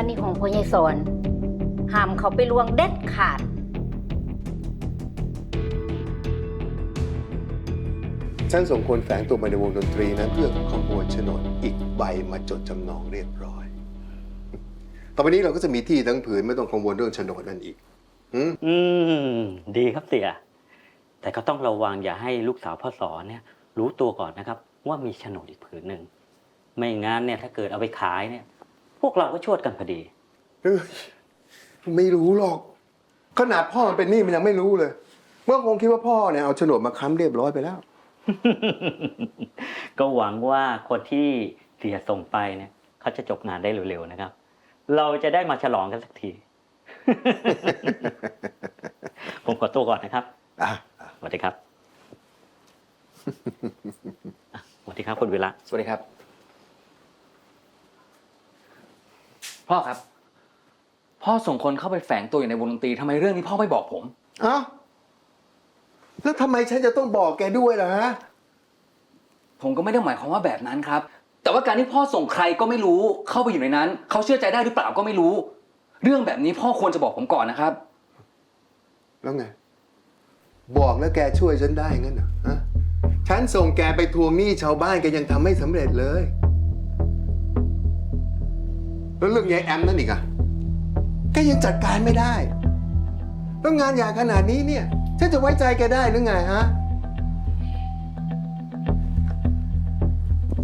อันนี้ของพ่อใหญ่สอนห้ามเขาไปลวงเด็ดขาด ฉันสมควรแฝงตัวมาในวงดนตรีนั้นเพื่อขโมยโฉนดอีกใบมาจดจำนองเรียบร้อย ต่อไปนี้เราก็จะมีที่ทั้งผืนไม่ต้องกังวลเรื่องโฉนดนั่นอีกหืมอืม ดีครับเสีย แต่ก็ต้องระวังอย่าให้ลูกสาวพ่อสอนเนี่ย รู้ตัวก่อนนะครับ ว่ามีโฉนดอีกผืนหนึ่ง ไม่งั้นเนี่ยถ้าเกิดเอาไปขายเนี่ย พวกเราก็ชวดกันพอดี เอ้ยไม่รู้หรอก ขนาดพ่อมันเป็นหนี้มันยังไม่รู้เลยเมื่อคงคิดว่าพ่อเนี่ยเอาโฉนดมาค้ำเรียบร้อยไปแล้ว ก็หวังว่าคนที่เสียส่งไปเนี่ยเขาจะจบงานได้เร็วๆนะครับ เราจะได้มาฉลองกันสักที ผมขอตัวก่อนนะครับอะสวัสดีครับอะสวัสดีครับคุณวิระ สวัสดีครับ พ่อครับ พ่อส่งคนเข้าไปแฝงตัวอยู่ในวงดนตรีทำไมเรื่องนี้พ่อไม่บอกผม เอ้าแล้วทำไมฉันจะต้องบอกแกด้วยล่ะฮะ ผมก็ไม่ได้หมายความว่าแบบนั้นครับ แต่ว่าการที่พ่อส่งใครก็ไม่รู้เข้าไปอยู่ในนั้น เขาเชื่อใจได้หรือเปล่าก็ไม่รู้ เรื่องแบบนี้พ่อควรจะบอกผมก่อนนะครับ แล้วไง บอกแล้วแกช่วยฉันได้งั้นเหรอฮะฉันส่งแกไปทวงหนี้ชาวบ้านแกยังทำไม่สำเร็จเลย แล้วเรื่องยายแอมนั่นอีกอะแกยังจัดการไม่ได้ แล้วงานใหญ่ขนาดนี้เนี่ยฉันจะไว้ใจแกได้หรือไงฮะ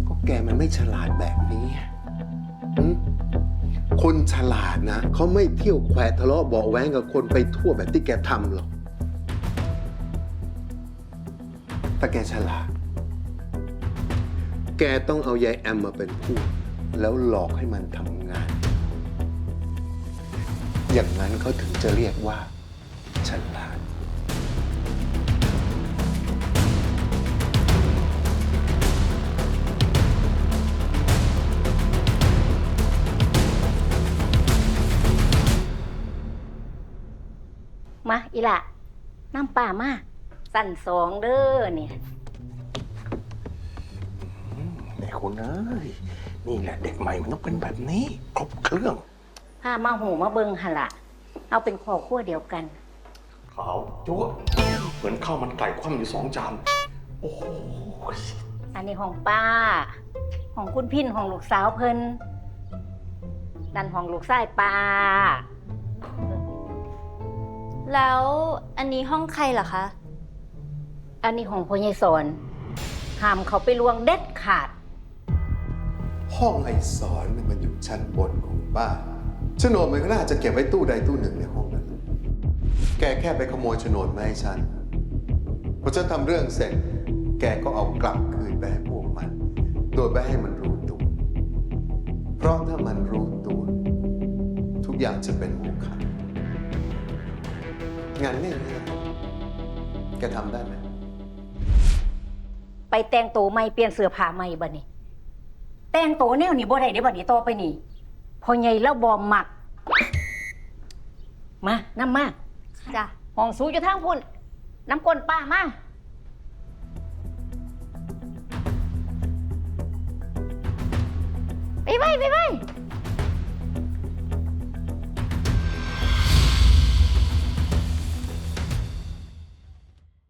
ก็แกมันไม่ฉลาดแบบนี้คนฉลาดนะเขาไม่เที่ยวแขวะทะเลาะเบาะแว้งกับคนไปทั่วแบบที่แกทำหรอกแต่แกฉลาด แกต้องเอายายแอมมาเป็นผู้แล้วหลอกให้มันทำงาน อย่างนั้นเขาถึงจะเรียกว่าฉลาด มาอีละน้ำป่ามาสั่นสองเด้อเนี่ยแม่คุณเอ้ยนี่แหละเด็กใหม่มันต้องเป็นแบบนี้ ครบเครื่อง พามาหูมาเบิงหนละเอาเป็นครอบครัวเดียวกัน ขาวจั๊วะเหมือนข้าวมันไก่คว่ำอยู่สองจาน โอ้โหอันนี้ของป้า ของคุณพินของลูกสาวเพิ่นดันของลูกชายป้า แล้วอันนี้ห้องใครเหรอคะ อันนี้ของพ่อใหญ่สอนห้ามเขาไปลวงเด็ดขาด ห้องไอสอนเนี่ยมันอยู่ชั้นบนของบ้าน โฉนดมันก็น่าจะเก็บไว้ตู้ใดตู้หนึ่งในห้องนั้น แกแค่ไปขโมยโฉนดมาให้ฉันพอฉันทำเรื่องเสร็จ แกก็เอากลับคืนไปให้พวกมัน โดยไม่ให้มันรู้ตัว เพราะถ้ามันรู้ตัว ทุกอย่างจะเป็นโมฆะงานนี่ยแกทำได้ไหม ไปแต่งตัวใหม่เปลี่ยนเสื้อผ้าใหม่บัดนี้แต่งตัวแนวนี้บ่ได้เด้บัดนี้ต่อไปนี่ พ่อใหญ่แล้วบ่มัก มาน้ำมาจ้ะห้องสูอยู่ทางพุ่นน้ำก้นป้ามาไปไว้ไปไว้